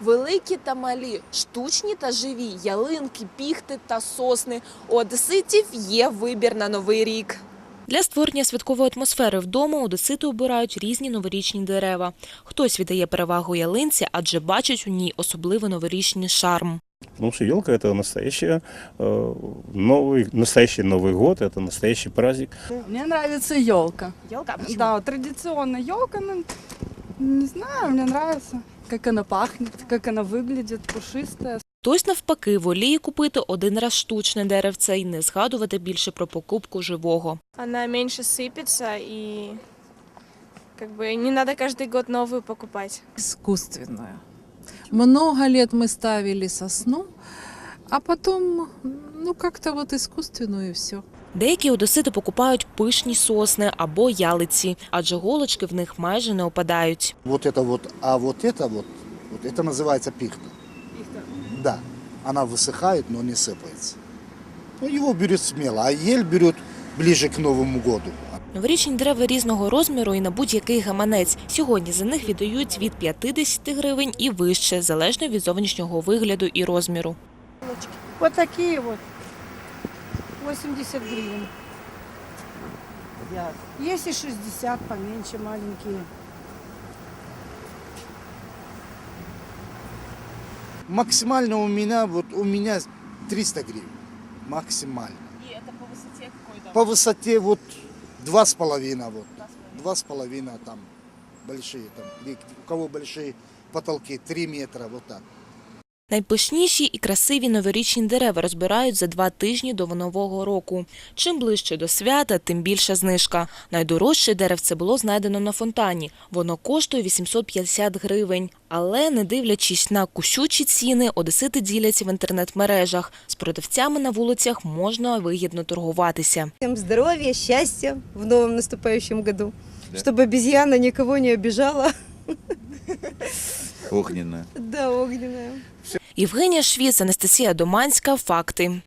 Великі та малі, штучні та живі, ялинки, піхти та сосни. У одеситів є вибір на новий рік. Для створення святкової атмосфери вдома одесити обирають різні новорічні дерева. Хтось віддає перевагу ялинці, адже бачить у ній особливий новорічний шарм. Потому что елка это настоящая, э, новый, настоящий Новый год, это настоящий праздник. Мне нравится елка. Ялка, Да, вот традиционная елка, ну, не знаю, мне нравится, как она пахнет, как она выглядит, пушистая. Хтось навпаки воліє купити один раз штучне деревце і не згадувати більше про покупку живого. она меньше сыпется и как бы не надо каждый год новую покупать. искусственную. Много лет мы ставили сосну, а потом, ну, как-то вот искусственную и все. Деякі одесити покупають пишні сосни або ялиці, адже голочки в них майже не опадають. Вот это вот, а вот это вот, вот это называется пихта. Да, она высыхает, но не сыпается. Ну, его берет смело, а ель берет ближе к Новому году. Новорічні дерева різного розміру і на будь-який гаманець. Сьогодні за них віддають від 50 гривень і вище, залежно від зовнішнього вигляду і розміру. Вот такие вот. 80 гривен. Есть и 60 поменьше, маленькие. Максимально у меня, вот у меня 300 гривен. Максимально. І це по висоті якої По высоте вот два с половиной вот. Два с половиной там большие там. где- У кого большие потолки, 3 метра, вот так. Найпишніші і красиві новорічні дерева розбирають за два тижні до нового року. Чим ближче до свята, тим більша знижка. Найдорожче деревце було знайдено на фонтані. Воно коштує 850 гривень. Але, не дивлячись на кущучі ціни, одесити діляться в інтернет-мережах. З продавцями на вулицях можна вигідно торгуватися. Всем здоровья, счастья в новом наступающем году. Чтобы обезьяна никого не обижала. Огненная. Да, огненная. Євгенія Швіц, Анастасія Доманська. Факти.